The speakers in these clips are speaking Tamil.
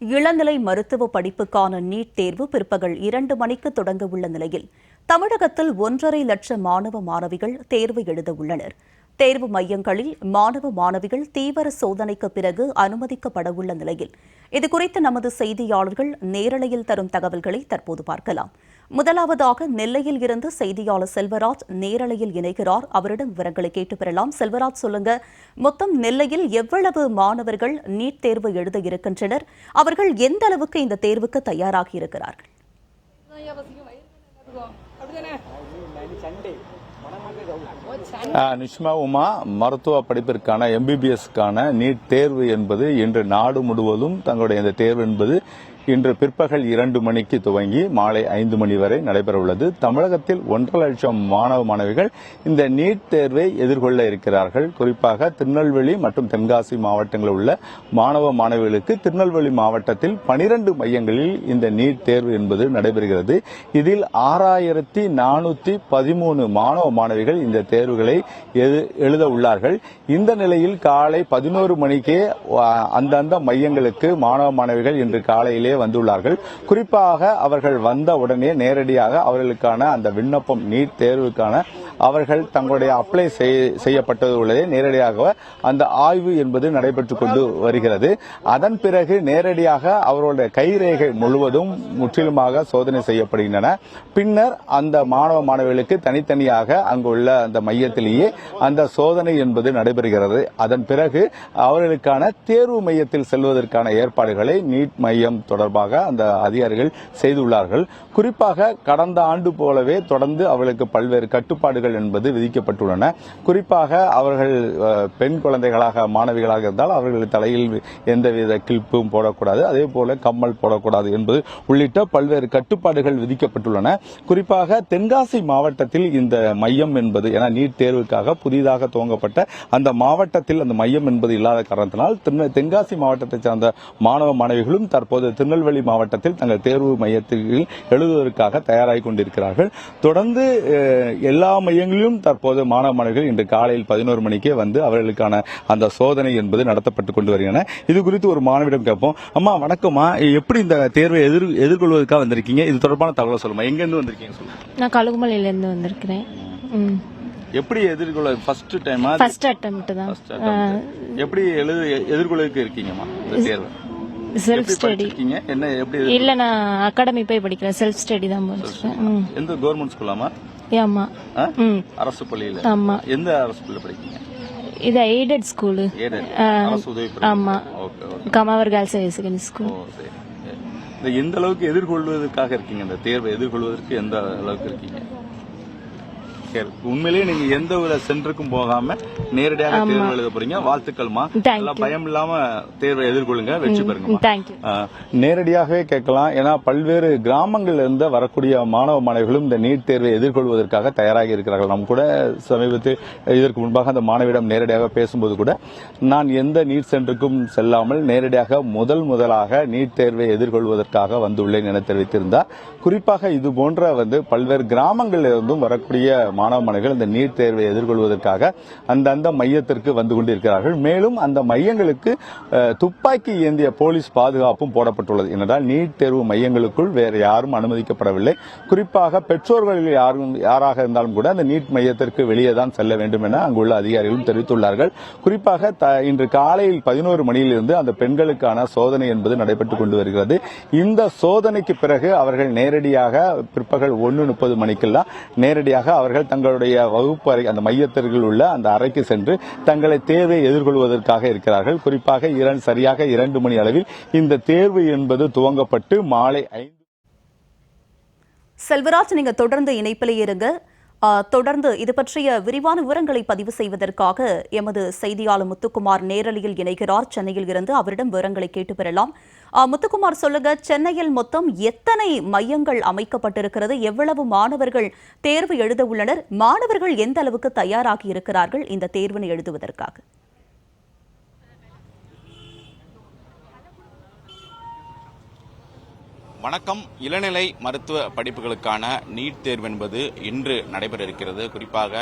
இளநிலை மருத்துவ படிப்புக்கான நீட் தேர்வு பிற்பகல் இரண்டு மணிக்கு தொடங்க உள்ள நிலையில் தமிழகத்தில் ஒன்றரை லட்சம் மாணவ மாணவிகள் தேர்வு எழுத உள்ளனர். தேர்வு மையங்களில் மாணவ மாணவிகள் தீவிர சோதனைக்கு பிறகு அனுமதிக்கப்பட உள்ள நிலையில். இதுகுறித்து நமது செய்தியாளர்கள் நேரலையில் தரும் தகவல்களை தற்போது பார்க்கலாம். முதலாவதாக நெல்லையில் இருந்து செய்தியாளர் செல்வராஜ் நேரலையில் இணைகிறார். அவரிடம் விவரங்களை கேட்டு பெறலாம். செல்வராஜ் சொல்லுங்க மொத்தம் நெல்லையில் எவ்வளவு மாணவர்கள் நீட் தேர்வு எழுத இருக்கின்றனர்? அவர்கள் எந்த அளவுக்கு இந்த தேர்வுக்கு தயாராகி இருக்கிறார்கள்? நிஷ்மா உமா மருத்துவ படிப்பிற்கான எம்பிபிஎஸ்க்கான நீட் தேர்வு என்பது இன்று நாடு முழுவதும் தங்களுடைய இந்த தேர்வு என்பது இன்று பிற்பகல் இரண்டு மணிக்கு துவங்கி மாலை ஐந்து மணி வரை நடைபெற உள்ளது தமிழகத்தில் ஒன்றரை லட்சம் மாணவ மாணவிகள் இந்த நீட் தேர்வை எதிர்கொள்ள இருக்கிறார்கள். குறிப்பாக திருநெல்வேலி மற்றும் தென்காசி மாவட்டங்களில் உள்ள மாணவ மாணவிகளுக்கு திருநெல்வேலி மாவட்டத்தில் பனிரெண்டு மையங்களில் இந்த நீட் தேர்வு என்பது நடைபெறுகிறது. இதில் ஆறாயிரத்தி நானூத்தி பதிமூணு மாணவ மாணவிகள் இந்த தேர்வுகளை எழு- எழுத உள்ளார்கள். இந்த நிலையில் காலை பதினோரு மணிக்கே அந்தந்த மையங்களுக்கு மாணவ மாணவிகள் இன்று காலையிலே வந்துள்ளார்கள். குறிப்பாக அவர்கள் வந்த உடனே நேரடியாக அவர்களுக்கான அந்த விண்ணப்பம் நீட் தேர்வுக்கான அவர்கள் தங்களுடைய அப்ளை செய்யப்பட்டது உள்ளதே நேரடியாக அந்த ஆய்வு என்பது நடைபெற்றுக் கொண்டு வருகிறது. அதன் பிறகு நேரடியாக அவர்களுடைய கைரேகை முழுவதும் முற்றிலுமாக சோதனை செய்யப்படுகின்றன. பின்னர் அந்த மாணவ மாணவிகளுக்கு தனித்தனியாக அங்குள்ள அந்த மையத்திலேயே அந்த சோதனை என்பது நடைபெறுகிறது. அதன் பிறகு அவர்களுக்கான தேர்வு மையத்தில் செல்வதற்கான ஏற்பாடுகளை நீட் மையம் தொடர்பாக அந்த அதிகாரிகள் செய்துள்ளார்கள். குறிப்பாக கடந்த ஆண்டு போலவே தொடர்ந்து அவர்களுக்கு பல்வேறு கட்டுப்பாடுகள் என்பது விதிக்கப்பட்டுள்ளன. குறிப்பாக அவர்கள் பெண் குழந்தைகளாக மாணவிகளாக இருந்தால் அவர்கள் தலையில் எந்தவித கிளிப்பும் போடக்கூடாது. அதே போல கம்மல் போடக்கூடாது என்பது உள்ளிட்ட பல்வேறு கட்டுப்பாடுகள் விதிக்கப்பட்டுள்ளன. குறிப்பாக தென்காசி மாவட்டத்தில் இந்த மையம் என்பது என நீட் தேர்வுக்காக புதிதாக துவங்கப்பட்ட அந்த மாவட்டத்தில் அந்த மையம் என்பது இல்லாத காரணத்தினால் தென்காசி மாவட்டத்தைச் சார்ந்த மாணவ மாணவிகளும் தற்போது திருநெல்வேலி மாவட்டத்தில் தங்கள் தேர்வு மையத்தில் எழுதுவதற்காக தயாராகி கொண்டிருக்கிறார்கள். தொடர்ந்து எல்லா மையங்களிலும் தற்போது மாணவ மாணவிகள் இன்று காலையில் பதினோரு மணிக்கே வந்து அவர்களுக்கான அந்த சோதனை என்பது நடத்தப்பட்டு கொண்டு வருகின்றன. இது குறித்து ஒரு மாணவிடம் கேட்போம். அம்மா வணக்கம்மா. எப்படி இந்த தேர்வை எதிர் எதிர்கொள்வதற்காக வந்திருக்கீங்க? இது தொடர்பான தகவலை சொல்லுமா எங்க இருந்து வந்திருக்கீங்க சொல்லுங்க. நான் கழுகுமலையிலேருந்து வந்திருக்கிறேன். எப்படி எதிர்கொள்ள ஃபர்ஸ்ட் டைமா ஃபர்ஸ்ட் அட்டம்ப்ட் தான். எப்படி எழுது எதிர்கொள்வதற்கு இருக்கீங்கம்மா இந்த தேர்வு? செல்ஃப் ஸ்டடி என்ன எப்படி இல்ல நான் அகாடமி போய் படிக்கிறேன். செல்ஃப் ஸ்டடி தான் படிச்சிருக்கேன். ம். எந்த கவர்மெண்ட் ஸ்கூலாமா ஆமா? அரசு பள்ளியில. ஆமா. எந்த அரசு பள்ளியில படிக்கீங்க இது எய்டட் ஸ்கூலு. ஆமா. கமாவர் கேர்ள்ஸ் ஹையர் செகண்டரி ஸ்கூல். எந்த அளவுக்கு எதிர்கொள்வதற்காக இருக்கீங்க? இந்த தேர்வை எதிர்கொள்வதற்கு எந்த அளவுக்கு இருக்கீங்க? சரி உண்மையிலேயே நீங்க எந்த ஒரு சென்டருக்கும் போகாம நேரடியாக தேர்வு எழுத போறீங்க. வாழ்த்துக்கள்மா. நல்லா பயம் இல்லாம தேர்வை எதிர்கொள்ளுங்க. வெற்றி ஆஹ், நேரடியாகவே கேட்கலாம். ஏன்னா பல்வேறு கிராமங்கள்ல இருந்து வரக்கூடிய மாணவ மாணவிகளும் இந்த நீட் தேர்வை எதிர்கொள்வதற்காக தயாராகி இருக்கிறார்கள். நாம் கூட சமீபத்தில் இதற்கு முன்பாக அந்த மாணவியிடம் நேரடியாக பேசும்போது கூட நான் எந்த நீட் சென்டருக்கும் செல்லாமல் நேரடியாக முதல் முதலாக நீட் தேர்வை எதிர்கொள்வதற்காக வந்துள்ளேன் என தெரிவித்திருந்தார். குறிப்பாக இது போன்ற வந்து பல்வேறு கிராமங்களில் இருந்தும் வரக்கூடிய மாணவ மாணவிகள் இந்த நீட் தேர்வை எதிர்கொள்வதற்காக அந்தந்த மையத்திற்கு வந்து கொண்டிருக்கிறார்கள். மேலும் அந்த மையங்களுக்கு துப்பாக்கி ஏந்திய போலீஸ் பாதுகாப்பும் போடப்பட்டுள்ளது. என்றால் நீட் தேர்வு மையங்களுக்குள் வேறு யாரும் அனுமதிக்கப்படவில்லை. குறிப்பாக பெற்றோர்கள் யாரும் யாராக இருந்தாலும் கூட அந்த நீட் மையத்திற்கு வெளியே தான் செல்ல வேண்டும் என அங்குள்ள அதிகாரிகளும் தெரிவித்துள்ளார்கள். குறிப்பாக இன்று காலையில் பதினோரு மணியிலிருந்து அந்த பெண்களுக்கான சோதனை என்பது நடைபெற்றுக் கொண்டு வருகிறது. இந்த சோதனைக்கு பிறகு அவர்கள் நேரடியாக பிற்பகல் ஒன்று முப்பது மணிக்கெல்லாம் நேரடியாக அவர்கள் தங்களுடைய வகுப்பு அறை அந்த மையத்திற்குள் உள்ள அந்த அறைக்கு சென்று தங்களை தேர்வை எதிர்கொள்வதற்காக இருக்கிறார்கள். குறிப்பாக இரண்டு சரியாக இரண்டு மணி அளவில் இந்த தேர்வு என்பது துவங்கப்பட்டு மாலை ஐந்து செல்வராஜ் நீங்க தொடர்ந்து இணைப்பிலே இருங்க. தொடர்ந்து இது பற்றிய விரிவான விவரங்களை பதிவு செய்வதற்காக எமது செய்தியாளர் முத்துக்குமார் நேரலையில் இணைகிறார். சென்னையில் இருந்து அவரிடம் விவரங்களை கேட்டு பெறலாம். முத்துக்குமார் சொல்லுங்க சென்னையில் மொத்தம் எத்தனை மையங்கள் அமைக்கப்பட்டிருக்கிறது? எவ்வளவு மாணவர்கள் தேர்வு எழுத உள்ளனர்? மாணவர்கள் எந்த அளவுக்கு தயாராகி இருக்கிறார்கள்? இந்த தேர்வினை எழுதுவதற்காக. வணக்கம். இளநிலை மருத்துவ படிப்புகளுக்கான நீட் தேர்வு என்பது இன்று நடைபெற இருக்கிறது குறிப்பாக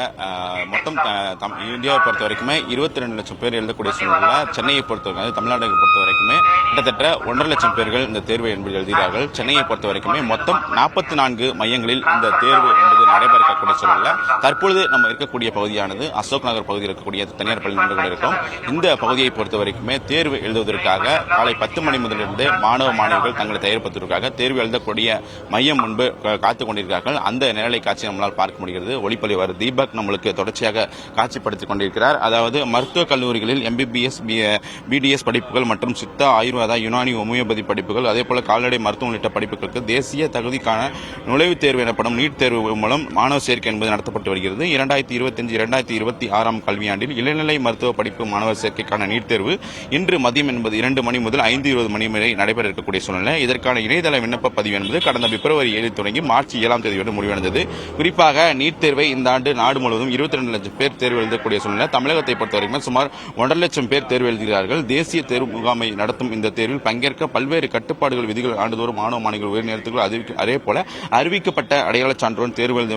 மொத்தம் த- தம்- இந்தியாவை பொறுத்த வரைக்குமே இருபத்தி ரெண்டு லட்சம் பேர் எழுதக்கூடிய சூழ்நிலை சென்னையை பொறுத்த வரைக்கும் தமிழ்நாட்டை பொறுத்த வரைக்குமே கிட்டத்தட்ட ஒன்றரை லட்சம் பேர்கள் இந்த தேர்வு என்பது எழுதுகிறார்கள். சென்னையை பொறுத்த வரைக்குமே மொத்தம் நாற்பத்தி நான்கு மையங்களில் இந்த தேர்வு என்பது நடைபெற இருக்கக்கூடிய சூழ்நிலை தற்பொழுது நம்ம இருக்கக்கூடிய பகுதியானது அசோக் நகர் பகுதியில் இருக்கக்கூடிய தனியார் பள்ளி நின்று கொண்டிருக்கும் இந்த பகுதியை பொறுத்த வரைக்குமே தேர்வு எழுதுவதற்காக காலை பத்து மணி முதலிருந்து மாணவ மாணவிகள் தங்களை தயாரிப்பதற்காக தேர்வு எழுதக்கூடிய மையம் முன்பு க- காத்துக் கொண்டிருக்கிறார்கள். அந்த நிலை காட்சி நம்மளால் பார்க்க முடிகிறது. ஒளிப்பதிவர் தீபக் நம்மளுக்கு தொடர்ச்சியாக காட்சிப்படுத்திக் கொண்டிருக்கிறார். அதாவது மருத்துவக் கல்லூரிகளில் எம்பிபிஎஸ் பிடிஎஸ் படிப்புகள் மற்றும் சித்தா ஆயுர்வேதா யுனானி ஹோமியோபதி படிப்புகள் அதே போல கால்நடை மருத்துவம் உள்ளிட்ட படிப்புகளுக்கு தேசிய தகுதிக்கான நுழைவுத் தேர்வு எனப்படும் நீட் தேர்வு மூலம் மாணவர் சேர்க்கை என்பது நடத்தப்பட்டு வருகிறது. இரண்டாயிரத்தி இருபத்தஞ்சு இரண்டாயிரத்தி இருபத்தி ஆறாம் கல்வியாண்டில் இளநிலை மருத்துவ படிப்பு மாணவர் சேர்க்கைக்கான நீட் தேர்வு இன்று மதியம் என்பது இரண்டு மணி முதல் ஐந்து இருபது மணி வரை நடைபெற இருக்கக்கூடிய சூழ்நிலை. இதற்கான இணையதள விண்ணப்ப பதிவு என்பது கடந்த பிப்ரவரி ஏழில் தொடங்கி மார்ச் ஏழாம் தேதியோடு முடிவடைந்தது. குறிப்பாக நீட் தேர்வை இந்த ஆண்டு நாடு முழுவதும் இருபத்தி ரெண்டு லட்சம் பேர் தேர்வு எழுதக்கூடிய சூழ்நிலை தமிழகத்தை பொறுத்தவரைக்கும் சுமார் ஒன்றரை லட்சம் பேர் தேர்வு எழுதுகிறார்கள். தேசிய தேர்வு முகாமை நடத்தும் இந்த தேர்வில் பங்கேற்க பல்வேறு கட்டுப்பாடுகள் விதிகள் ஆண்டுதோறும் மாணவ மாணவிகள் உயர் நேரத்துக்கு அறிவிக்க அதே போல அறிவிக்கப்பட்ட அடையாள சான்றுடன் தேர்வு எழுத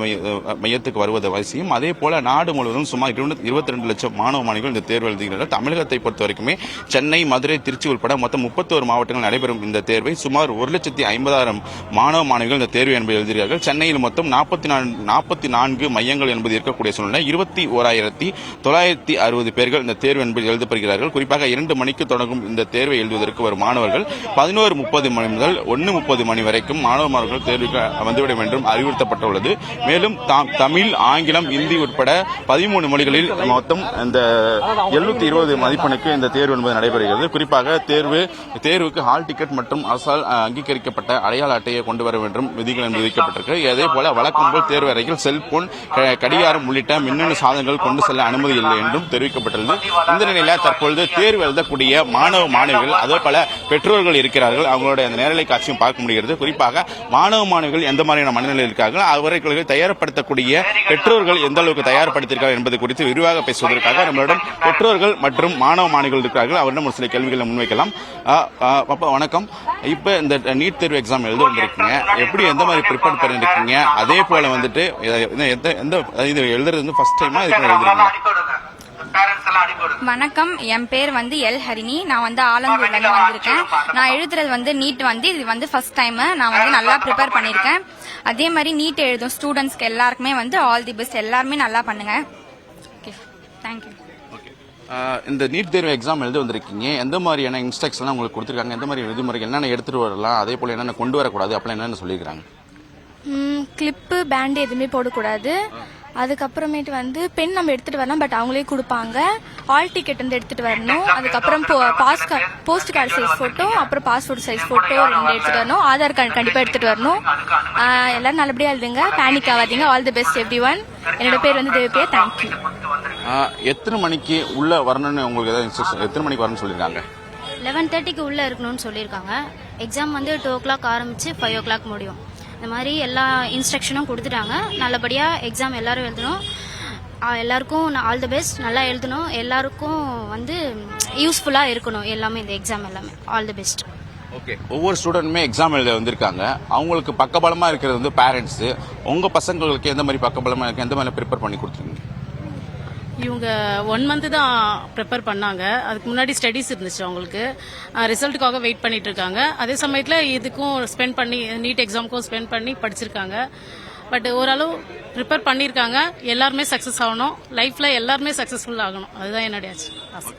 மையத்துக்கு வருவது அவசியம். அதே போல நாடு முழுவதும் சுமார் இருபத்தி ரெண்டு லட்சம் மாணவ மாணவிகள் இந்த தேர்வு எழுதுகிறார்கள். தமிழகத்தை பொறுத்த வரைக்குமே சென்னை மதுரை திருச்சி உட்பட மொத்தம் முப்பத்தோரு மாவட்டங்கள் நடைபெறும் இந்த தேர்வை சுமார் ஒரு லட்சத்தி ஐம்பதாயிரம் மாணவ மாணவிகள் இந்த தேர்வு என்பது எழுதுகிறார்கள் சென்னையில் மொத்தம் நாற்பத்தி நாற்பத்தி நான்கு மையங்கள் என்பது இருக்கக்கூடிய சூழ்நிலை. இருபத்தி ஓராயிரத்தி தொள்ளாயிரத்தி அறுபது பேர்கள் இந்த தேர்வு என்பது எழுதப்படுகிறார்கள். குறிப்பாக இரண்டு மணிக்கு தொடங்கும் இந்த தேர்வை எழுதுவதற்கு வரும் மாணவர்கள் பதினோரு முப்பது மணி முதல் ஒன்று முப்பது மணி வரைக்கும் மாணவ மாணவர்கள் தேர்வுக்கு வந்துவிடும் என்றும் அறிவுறுத்தப்பட்டுள்ளது. மேலும் தமிழ் ஆங்கிலம் இந்தி உட்பட பதிமூணு மொழிகளில் மொத்தம் இந்த எழுநூத்தி இருபது மதிப்பெண்ணுக்கு இந்த தேர்வு என்பது நடைபெறுகிறது. குறிப்பாக தேர்வு தேர்வுக்கு ஹால் டிக்கெட் மற்றும் அரசால் அஹ், அங்கீகரிக்கப்பட்ட அடையாள அட்டையை கொண்டு வர வேண்டும். விதிகள் விதிக்கப்பட்டிருக்கு. அதே போல வழக்கம் போல் தேர்வு அறையில் செல்போன் கடிகாரம் உள்ளிட்ட மின்னணு சாதனங்கள் கொண்டு செல்ல அனுமதி இல்லை என்றும் தெரிவிக்கப்பட்டுள்ளது. இந்த நிலையில தற்பொழுது தேர்வு எழுதக்கூடிய மாணவ மாணவிகள் அதே போல பெற்றோர்கள் இருக்கிறார்கள். அவங்களுடைய அந்த நேரலை காட்சியும் பார்க்க முடிகிறது. குறிப்பாக மாணவ மாணவிகள் எந்த மாதிரியான மனநிலையில் இருக்கார்கள் அவர்களுக்கு தயார்படுத்தக்கூடிய பெற்றோர்கள் எந்த அளவுக்கு தயார்படுத்தியிருக்கார்கள் என்பது குறித்து விரிவாக பேசுவதற்காக நம்மளிடம் பெற்றோர்கள் மற்றும் மாணவ மாணவிகள் இருக்கிறார்கள். அவரிடம் ஒரு சில கேள்விகளை முன்வைக்கலாம். அப்போ வணக்கம். இப்போ இந்த நீட் தேர்வு எக்ஸாம் எழுத வந்திருக்கீங்க. எப்படி எந்த மாதிரி ப்ரிப்பேர் பண்ணிருக்கீங்க? அதே போல வந்துட்டு எந்த எந்த இது எழுதுறது வந்து ஃபர்ஸ்ட் டைமா இதுக்கு எழுதுறீங்க வணக்கம். என் பேர் வந்து எல் ஹரிணி. நான் வந்து ஆலங்கூர்லேருந்து வந்திருக்கேன். நான் எழுதுறது வந்து நீட் வந்து இது வந்து ஃபர்ஸ்ட் டைம் நான் வந்து நல்லா ப்ரிப்பேர் பண்ணியிருக்கேன் அதே மாதிரி நீட் எழுதும் ஸ்டூடெண்ட்ஸ்க்கு எல்லாருக்குமே வந்து ஆல் தி பெஸ்ட் எல்லாருமே நல்லா பண்ணுங்க. இந்த நீட் தேர்வு எக்ஸாம் எழுதி வந்திருக்கீங்க. எந்த மாதிரியான இன்ஸ்ட்ரக்ஷன்லாம் உங்களுக்கு கொடுத்துருக்காங்க? எந்த மாதிரி விதிமுறைகள் என்னென்ன எடுத்துட்டு வரலாம்? அதே போல் என்னென்ன கொண்டு வரக்கூடாது? அப்படிலாம் என்னென்ன சொல்லியிருக்காங்க கிளிப்பு பேண்டு எதுவுமே போடக்கூடாது. அதுக்கப்புறமேட்டு வந்து பென் நம்ம எடுத்துட்டு வரலாம் பட் அவங்களே கொடுப்பாங்க. ஹால் டிக்கெட் வந்து எடுத்துட்டு வரணும். அதுக்கப்புறம் pass postcard size photo அப்புறம் பாஸ்போர்ட் சைஸ் போட்டோ ரெண்டு எடுத்துட்டு வரணும். ஆதார் கார்டு கண்டிப்பா எடுத்துட்டு வரணும். எல்லாரும் நல்லபடியா எழுதுங்க. பேனிக் ஆகாதீங்க. All the best everyone என்னோட பேர் வந்து தேவப்பிரியா. தேங்க்யூ எத்தனை மணிக்கு உள்ள வரணும்னு உங்களுக்கு ஏதாவது இன்ஸ்ட்ரக்ஷன் எத்தனை மணிக்கு வரணும்னு சொல்லியிருக்காங்க? லெவன் தேர்ட்டிக்கு உள்ளே இருக்கணும்னு சொல்லியிருக்காங்க. எக்ஸாம் வந்து டூ ஓ கிளாக் ஆரம்பித்து ஃபைவ் ஓ கிளாக் முடியும். இந்த மாதிரி எல்லா இன்ஸ்ட்ரக்ஷனும் கொடுத்துட்டாங்க. நல்லபடியாக எக்ஸாம் எல்லாரும் எழுதணும். எல்லாருக்கும் ஆல் தி பெஸ்ட் நல்லா எழுதணும். எல்லாருக்கும் வந்து யூஸ்ஃபுல்லாக இருக்கணும். எல்லாமே இந்த எக்ஸாம் எல்லாமே. ஆல் தி பெஸ்ட் ஓகே ஒவ்வொரு ஸ்டூடெண்ட்டுமே எக்ஸாம் எழுத வந்திருக்காங்க. அவங்களுக்கு பக்கபலமா இருக்கிறது வந்து பேரண்ட்ஸ் உங்க பசங்களுக்கு எந்த மாதிரி பக்கபலமா இருக்கு? எந்த மாதிரி ப்ரிப்பேர் பண்ணி கொடுத்துருக்கீங்க? இவங்க ஒன் மந்த் தான் ப்ரிப்பேர் பண்ணாங்க. அதுக்கு முன்னாடி ஸ்டடீஸ் இருந்துச்சு அவங்களுக்கு. ரிசல்ட்டுக்காக வெயிட் பண்ணிட்டு இருக்காங்க. அதே சமயத்தில் இதுக்கும் ஸ்பெண்ட் பண்ணி நீட் எக்ஸாமுக்கும் ஸ்பெண்ட் பண்ணி படிச்சிருக்காங்க. பட் ஓரளவு ப்ரிப்பேர் பண்ணியிருக்காங்க எல்லாருமே சக்ஸஸ் ஆகணும். லைஃப்பில் எல்லாருமே சக்ஸஸ்ஃபுல் ஆகணும். அதுதான் என்னுடைய ஆசை.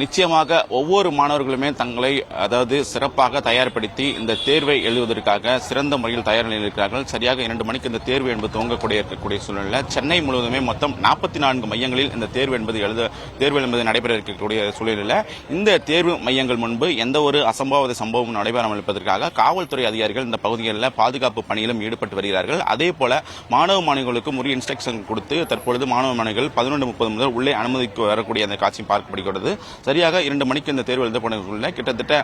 நிச்சயமாக ஒவ்வொரு மாணவர்களுமே தங்களை அதாவது சிறப்பாக தயார்படுத்தி இந்த தேர்வை எழுதுவதற்காக சிறந்த முறையில் தயார் நிலையில் இருக்கிறார்கள். சரியாக இரண்டு மணிக்கு இந்த தேர்வு என்பது துவங்கக்கூடிய இருக்கக்கூடிய சூழ்நிலை சென்னை முழுவதுமே மொத்தம் நாற்பத்தி நான்கு மையங்களில் இந்த தேர்வு என்பது எழுத தேர்வு என்பது நடைபெற இருக்கக்கூடிய சூழ்நிலையில் இந்த தேர்வு மையங்கள் முன்பு எந்த ஒரு அசம்பாவித சம்பவம் நடைபெறாமல் இருப்பதற்காக காவல்துறை அதிகாரிகள் இந்த பகுதிகளில் பாதுகாப்பு பணியிலும் ஈடுபட்டு வருகிறார்கள். அதே போல மாணவ மாணவிகளுக்கு உரிய இன்ஸ்ட்ரக்ஷன் கொடுத்து தற்பொழுது மாணவ மாணவிகள் பதினொன்று முப்பது முதல் உள்ளே அனுமதிக்கு வரக்கூடிய அந்த காட்சி பார்க்கப்படுகிறது. சரியாக இரண்டு மணிக்கு இந்த தேர்வு எழுதப்பட கிட்டத்தட்ட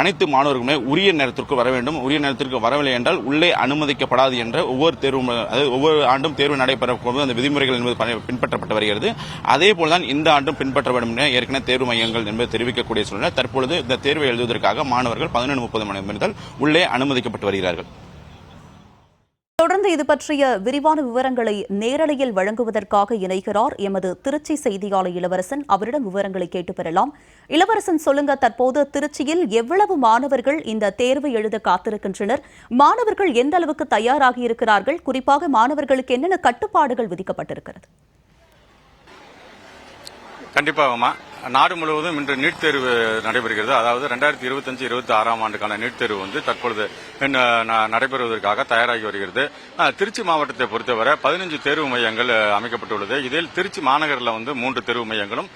அனைத்து மாணவர்களுமே உரிய நேரத்திற்கு வர வேண்டும். உரிய நேரத்திற்கு வரவில்லை என்றால் உள்ளே அனுமதிக்கப்படாது என்ற ஒவ்வொரு தேர்வு அதாவது ஒவ்வொரு ஆண்டும் தேர்வு நடைபெறும் அந்த விதிமுறைகள் என்பது பின்பற்றப்பட்டு வருகிறது. அதே போல்தான் இந்த ஆண்டும் பின்பற்ற வேண்டும் என ஏற்கனவே தேர்வு மையங்கள் என்பது தெரிவிக்கக்கூடிய சூழ்நிலை. தற்பொழுது இந்த தேர்வை எழுதுவதற்காக மாணவர்கள் பதினொன்று முப்பது மணி முதல் உள்ளே அனுமதிக்கப்பட்டு வருகிறார்கள். தொடர்ந்து இது பற்றிய விரிவான விவரங்களை நேரலையில் வழங்குவதற்காக இணைகிறார் எமது திருச்சி செய்தியாளர் இளவரசன். அவரிடம் விவரங்களை கேட்டு பெறலாம். இளவரசன் சொல்லுங்க தற்போது திருச்சியில் எவ்வளவு மாணவர்கள் இந்த தேர்வு எழுத காத்திருக்கின்றனர்? மாணவர்கள் எந்த அளவுக்கு தயாராகி இருக்கிறார்கள்? குறிப்பாக மாணவர்களுக்கு என்னென்ன கட்டுப்பாடுகள் விதிக்கப்பட்டிருக்கிறது? கண்டிப்பாகமா நாடு முழுவதும் இன்று நீட் தேர்வு நடைபெறுகிறது. அதாவது ரெண்டாயிரத்தி இருபத்தஞ்சு இருபத்தி ஆறாம் ஆண்டுக்கான நீட் தேர்வு வந்து தற்பொழுது ந- நடைபெறுவதற்காக தயாராகி வருகிறது. திருச்சி மாவட்டத்தை பொறுத்தவரை பதினஞ்சு தேர்வு மையங்கள் அமைக்கப்பட்டுள்ளது. இதில் திருச்சி மாநகரில் வந்து மூன்று தேர்வு மையங்களும்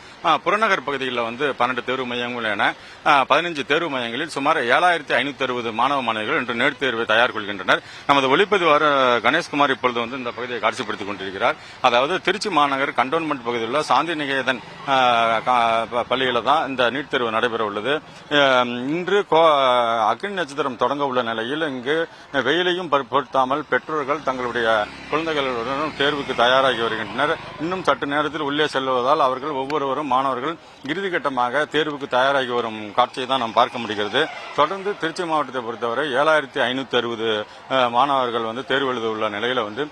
புறநகர் பகுதிகளில் வந்து பன்னெண்டு தேர்வு மையங்கள் என பதினஞ்சு தேர்வு மையங்களில் சுமார் ஏழாயிரத்தி ஐநூத்தி அறுபது மாணவ மாணவிகள் இன்று நீட் தேர்வை தயார் கொள்கின்றனர். நமது ஒளிப்பதிவாளர் கணேஷ்குமார் இப்பொழுது வந்து இந்த பகுதியை காட்சிப்படுத்திக் கொண்டிருக்கிறார். அதாவது திருச்சி மாநகர் கண்டோன்மெண்ட் பகுதியில் உள்ள சாந்தி நிகேதன் கா- பள்ளியில தான் இந்த நீட் தேர்வு நடைபெற உள்ளது. இன்று கோ- அக்னி நட்சத்திரம் தொடங்க உள்ள நிலையில் இங்கு வெயிலையும் பொருத்தாமல் பெற்றோர்கள் தங்களுடைய குழந்தைகளுடன் தேர்வுக்கு தயாராகி வருகின்றனர். இன்னும் சற்று நேரத்தில் உள்ளே செல்வதால் அவர்கள் ஒவ்வொருவரும் மாணவர்கள் இறுதிக்கட்டமாக தேர்வுக்கு தயாராகி வரும் காட்சியை தான் நாம் பார்க்க முடிகிறது. தொடர்ந்து திருச்சி மாவட்டத்தை பொறுத்தவரை ஏழாயிரத்தி ஐநூத்தி அறுபது மாணவர்கள் வந்து தேர்வு எழுத உள்ள நிலையில வந்து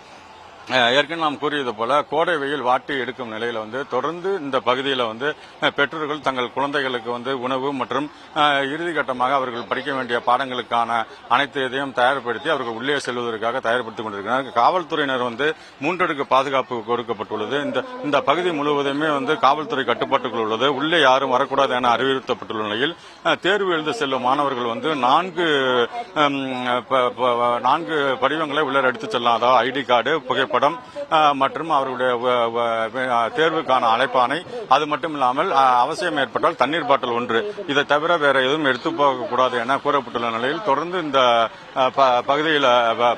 ஏற்கனவே நாம் கூறியது போல கோடை வெயில் வாட்டி எடுக்கும் நிலையில வந்து தொடர்ந்து இந்த பகுதியில் வந்து பெற்றோர்கள் தங்கள் குழந்தைகளுக்கு வந்து உணவு மற்றும் இறுதிக்கட்டமாக இறுதி கட்டமாக அவர்கள் படிக்க வேண்டிய பாடங்களுக்கான அனைத்து இதையும் தயார்படுத்தி அவர்கள் உள்ளே செல்வதற்காக தயார்படுத்திக் கொண்டிருக்கிறார் காவல்துறையினர் வந்து மூன்றடுக்கு பாதுகாப்பு கொடுக்கப்பட்டுள்ளது. இந்த இந்த பகுதி முழுவதுமே வந்து காவல்துறை கட்டுப்பாட்டுக்குள் உள்ளது. உள்ளே யாரும் வரக்கூடாது என அறிவுறுத்தப்பட்டுள்ள நிலையில் தேர்வு எழுத செல்லும் மாணவர்கள் வந்து நான்கு நான்கு படிவங்களை உள்ளே எடுத்துச் செல்லாதோ? ஐடி கார்டு புகைப்படம் புகைப்படம் மற்றும் அவருடைய தேர்வுக்கான அழைப்பானை. அது மட்டும் இல்லாமல் அவசியம் ஏற்பட்டால் தண்ணீர் பாட்டில் ஒன்று. இதை தவிர வேற எதுவும் எடுத்து போகக்கூடாது என கூறப்பட்டுள்ள நிலையில் தொடர்ந்து இந்த பகுதியில்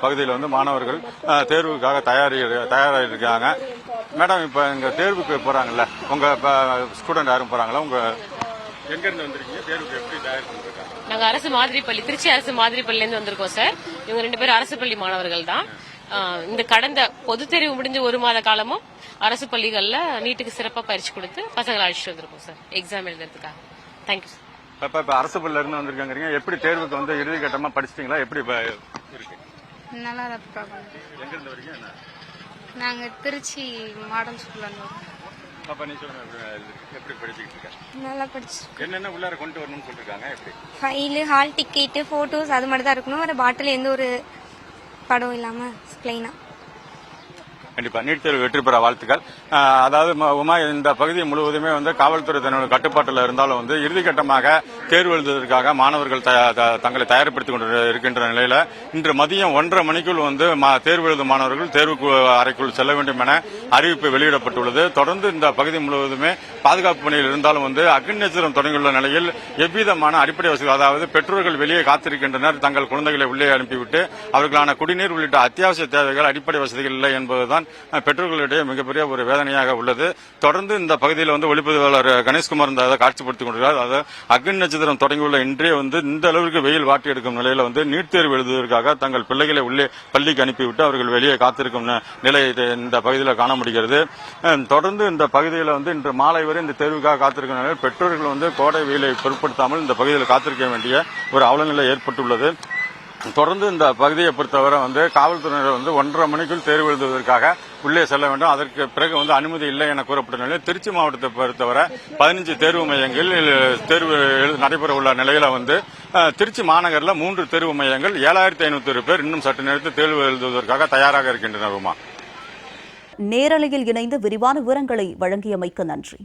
பகுதியில் வந்து மாணவர்கள் தேர்வுக்காக தயாரி தயாராகிருக்காங்க மேடம் இப்ப இங்க தேர்வுக்கு போறாங்கல்ல. உங்க ஸ்டூடெண்ட் யாரும் போறாங்களா? உங்க எங்க இருந்து வந்திருக்கீங்க? தேர்வுக்கு எப்படி தயார் பண்ணிருக்காங்க? நாங்க அரசு மாதிரி பள்ளி திருச்சி அரசு மாதிரி பள்ளியில இருந்து வந்திருக்கோம் சார். இவங்க ரெண்டு பேரும் அரசு பள்ளி மாணவர்கள் தான். இந்த கடந்த பொதுத் தேர்வு முடிஞ்ச ஒரு மாத காலமும் அரசு பள்ளிகள்ல நீட்டுக்கு சிறப்பா பயிற்சி கொடுத்து பசங்களை அழைச்சிட்டு வந்திருக்கோம் சார். எக்ஸாம் எழுதுறதுக்காக. தேங்க்யூ சார் இப்ப இப்ப அரசு பள்ளியில இருந்து வந்திருக்காங்க எப்படி தேர்வுக்கு வந்து இறுதி கட்டமா படிச்சிட்டீங்களா? எப்படி இருக்கு? நல்லா எங்க இருந்து வரீங்க? நாங்க திருச்சி மாடல் ஸ்கூல்ல நீ சொல்லுங்க எப்படி- படிச்சுக்கிட்டு இருக்க நல்லா படிச்சு. என்னென்ன உள்ளார கொண்டு வரணும்னு சொல்லிருக்காங்க? எப்படி? ஃபைலு ஹால் டிக்கெட்டு ஃபோட்டோஸ் அது மட்டும் தான் இருக்கணும். ஒரு பாட்டில் எந்த ஒரு படம் இல்லாமல் ப்ளைனாக கண்டிப்பா. நீட் தேர்வு வெற்றி பெற வாழ்த்துக்கள். அதாவது உமா இந்த பகுதி முழுவதுமே வந்து காவல்துறை தன்னுடைய கட்டுப்பாட்டில் இருந்தாலும் வந்து இறுதிக்கட்டமாக தேர்வு எழுதுவதற்காக மாணவர்கள் த- தங்களை தயார்படுத்திக் கொண்டு இருக்கின்ற நிலையில இன்று மதியம் ஒன்றரை மணிக்குள் வந்து மா- தேர்வு எழுதும் மாணவர்கள் தேர்வு அறைக்குள் செல்ல வேண்டும் என அறிவிப்பு வெளியிடப்பட்டுள்ளது. தொடர்ந்து இந்த பகுதி முழுவதுமே பாதுகாப்பு பணியில் இருந்தாலும் வந்து அக்னி தொடங்கியுள்ள நிலையில் எவ்விதமான அடிப்படை வசதி அதாவது பெற்றோர்கள் வெளியே காத்திருக்கின்றனர் தங்கள் குழந்தைகளை உள்ளே அனுப்பிவிட்டு அவர்களுக்கான குடிநீர் உள்ளிட்ட அத்தியாவசிய தேவைகள் அடிப்படை வசதிகள் இல்லை என்பதுதான் தான் பெற்றோர்களிடையே மிகப்பெரிய ஒரு வேதனையாக உள்ளது. தொடர்ந்து இந்த பகுதியில் வந்து ஒளிப்பதிவாளர் கணேஷ்குமார் இந்த அதை காட்சிப்படுத்திக் கொண்டிருக்கிறார். அதாவது அக்னி நட்சத்திரம் தொடங்கியுள்ள இன்றே வந்து இந்த அளவிற்கு வெயில் வாட்டி எடுக்கும் நிலையில் வந்து நீட் தேர்வு எழுதுவதற்காக தங்கள் பிள்ளைகளை உள்ளே பள்ளிக்கு அனுப்பிவிட்டு அவர்கள் வெளியே காத்திருக்கும் நிலை இந்த பகுதியில் காண முடிகிறது. தொடர்ந்து இந்த பகுதியில் வந்து இன்று மாலை வரை இந்த தேர்வுக்காக காத்திருக்கும் நிலையில் பெற்றோர்கள் வந்து கோடை வெயிலை பொருட்படுத்தாமல் இந்த பகுதியில் காத்திருக்க வேண்டிய ஒரு அவலநிலை ஏற்பட்டுள்ளது. தொடர்ந்து இந்த பகுதியை பொறுத்தவரை வந்து காவல்துறையினர் வந்து ஒன்றரை மணிக்குள் தேர்வு எழுதுவதற்காக உள்ளே செல்ல வேண்டும். அதற்கு பிறகு வந்து அனுமதி இல்லை என கூறப்பட்ட நிலையில் திருச்சி மாவட்டத்தை பொறுத்தவரை பதினஞ்சு தேர்வு மையங்கள் தேர்வு நடைபெற உள்ள நிலையில வந்து திருச்சி மாநகரில் மூன்று தேர்வு மையங்கள் ஏழாயிரத்தி ஐநூத்தி பேர் இன்னும் சற்று நேரத்தில் தேர்வு எழுதுவதற்காக தயாராக இருக்கின்றனர் உமா. நேரலையில் இணைந்து விரிவான விவரங்களை வழங்கியமைக்கு நன்றி.